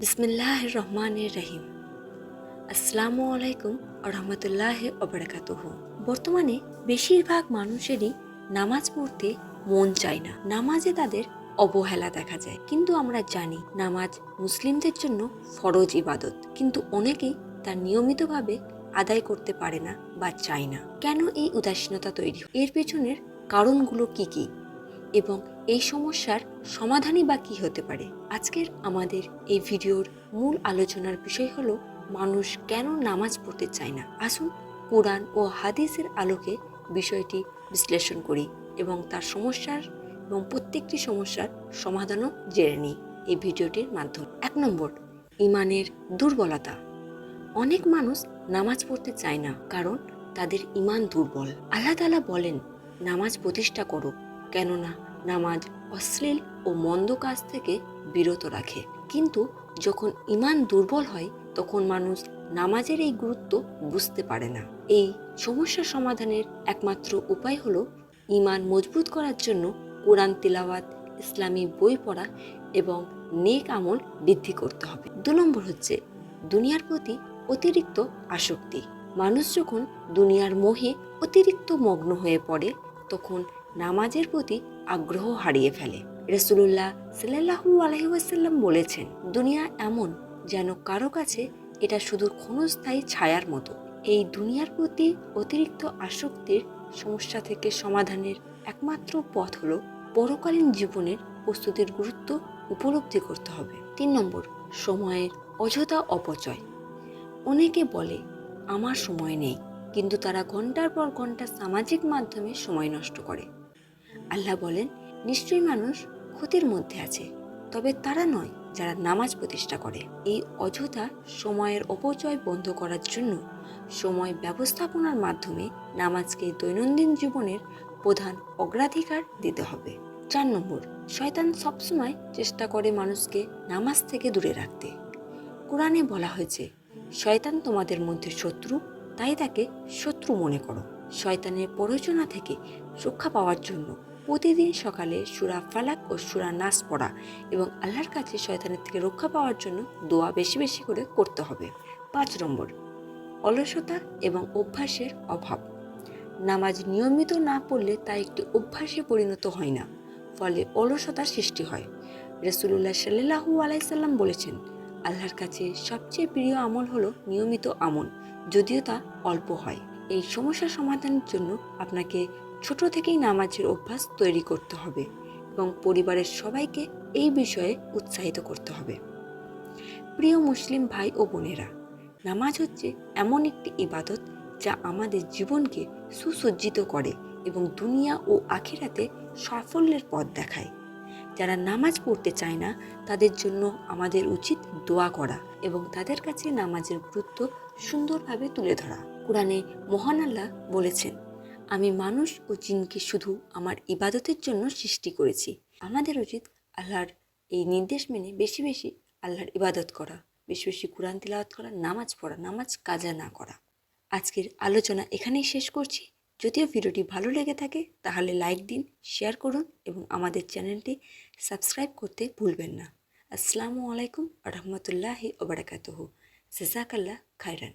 বিসমিল্লাহ রহমান রহিম। আসসালামু আলাইকুম রহমতুল্লাহ অবরাকাতুহ বর্তমানে বেশিরভাগ মানুষেরই নামাজ পড়তে মন চায় না। নামাজে তাদের অবহেলা দেখা যায়। কিন্তু আমরা জানি নামাজ মুসলিমদের জন্য ফরজ ইবাদত। কিন্তু অনেকেই তা নিয়মিতভাবে আদায় করতে পারে না বা চায় না। কেন এই উদাসীনতা তৈরি এর পেছনের কারণগুলো কি কি? এবং এই সমস্যার সমাধানই বা কী হতে পারে? আজকের আমাদের এই ভিডিওর মূল আলোচনার বিষয় হলো, মানুষ কেন নামাজ পড়তে চায় না? আসুন কোরআন ও হাদিসের আলোকে বিষয়টি বিশ্লেষণ করি এবং তার সমস্যার এবং প্রত্যেকটি সমস্যার সমাধানও জেনে নিই এই ভিডিওটির মাধ্যমে। এক নম্বর, ইমানের দুর্বলতা। অনেক মানুষ নামাজ পড়তে চায় না কারণ তাদের ইমান দুর্বল। আল্লাহ তালা বলেন, নামাজ প্রতিষ্ঠা করো। কেননা নামাজ অশ্লীল ও মন্দ কাজ থেকে বিরত রাখে। কিন্তু যখন ইমান দুর্বল হয়, তখন মানুষ নামাজের এই গুরুত্ব বুঝতে পারে না। এই সমস্যা সমাধানের একমাত্র উপায় হলো ইমান মজবুত করার জন্য কোরআন তিলাওয়াত, ইসলামী বই পড়া এবং নেক আমল বৃদ্ধি করতে হবে। দু নম্বর হচ্ছে দুনিয়ার প্রতি অতিরিক্ত আসক্তি। মানুষ যখন দুনিয়ার মোহে অতিরিক্ত মগ্ন হয়ে পড়ে, তখন নামাজের প্রতি আগ্রহ হারিয়ে ফেলে। রসুল্লাহ সাল্লাহু আলহিউসাল্লাম বলেছেন, দুনিয়া এমন যেন কারও কাছে এটা শুধু ক্ষণস্থায়ী ছায়ার মতো। এই দুনিয়ার প্রতি অতিরিক্ত আসক্তির সমস্যা থেকে সমাধানের একমাত্র পথ হলো পরকালীন জীবনের প্রস্তুতির গুরুত্ব উপলব্ধি করতে হবে। তিন নম্বর, সময়ের অযথা অপচয়। অনেকে বলে, আমার সময় নেই। কিন্তু তারা ঘণ্টার পর ঘণ্টা সামাজিক মাধ্যমে সময় নষ্ট করে। আল্লাহ বলেন, নিশ্চয়ই মানুষ ক্ষতির মধ্যে আছে, তবে তারা নয় যারা নামাজ প্রতিষ্ঠা করে। এই অযথা সময়ের অপচয় বন্ধ করার জন্য সময় ব্যবস্থাপনার মাধ্যমে নামাজকে দৈনন্দিন জীবনের প্রধান অগ্রাধিকার দিতে হবে। চার নম্বর, শয়তান সবসময় চেষ্টা করে মানুষকে নামাজ থেকে দূরে রাখতে। কোরআনে বলা হয়েছে, শয়তান তোমাদের মধ্যে শত্রু, তাই তাকে শত্রু মনে করো। শয়তানের প্ররোচনা থেকে রক্ষা পাওয়ার জন্য প্রতিদিন সকালে সুরা ফালাক ও সুরা নাস পড়া এবং আল্লাহর কাছে শয়তানের থেকে রক্ষা পাওয়ার জন্য দোয়া বেশি বেশি করে করতে হবে। পাঁচ নম্বর, অলসতা এবং অভ্যাসের অভাব। নামাজ নিয়মিত না পড়লে তা একটি অভ্যাসে পরিণত হয় না, ফলে অলসতার সৃষ্টি হয়। রসুল্লাহ সাল্লাহু আলাইসাল্লাম বলেছেন, আল্লাহর কাছে সবচেয়ে প্রিয় আমল হলো নিয়মিত আমল, যদিও তা অল্প হয়। এই সমস্যা সমাধানের জন্য আপনাকে ছোট থেকেই নামাজের অভ্যাস তৈরি করতে হবে এবং পরিবারের সবাইকে এই বিষয়ে উৎসাহিত করতে হবে। প্রিয় মুসলিম ভাই ও বোনেরা, নামাজ হচ্ছে এমন একটি ইবাদত যা আমাদের জীবনকে সুসজ্জিত করে এবং দুনিয়া ও আখিরাতে সাফল্যের পথ দেখায়। যারা নামাজ পড়তে চায় না, তাদের জন্য আমাদের উচিত দোয়া করা এবং তাদের কাছে নামাজের গুরুত্ব সুন্দরভাবে তুলে ধরা। কোরআনে মহান আল্লাহ বলেছেন, আমি মানুষ ও জিনকে শুধু আমার ইবাদতের জন্য সৃষ্টি করেছি। আমাদের উচিত আল্লাহর এই নির্দেশ মেনে বেশি বেশি আল্লাহর ইবাদত করা, বেশি বেশি কোরআন তিলাওয়াত করা, নামাজ পড়া, নামাজ কাজা না করা। আজকের আলোচনা এখানেই শেষ করছি। যদিও ভিডিওটি ভালো লেগে থাকে, তাহলে লাইক দিন, শেয়ার করুন এবং আমাদের চ্যানেলটি সাবস্ক্রাইব করতে ভুলবেন না। আসসালামু আলাইকুম রহমতুল্লাহি ওবরাকাতুহু জেজাকাল্লাহ খাইরান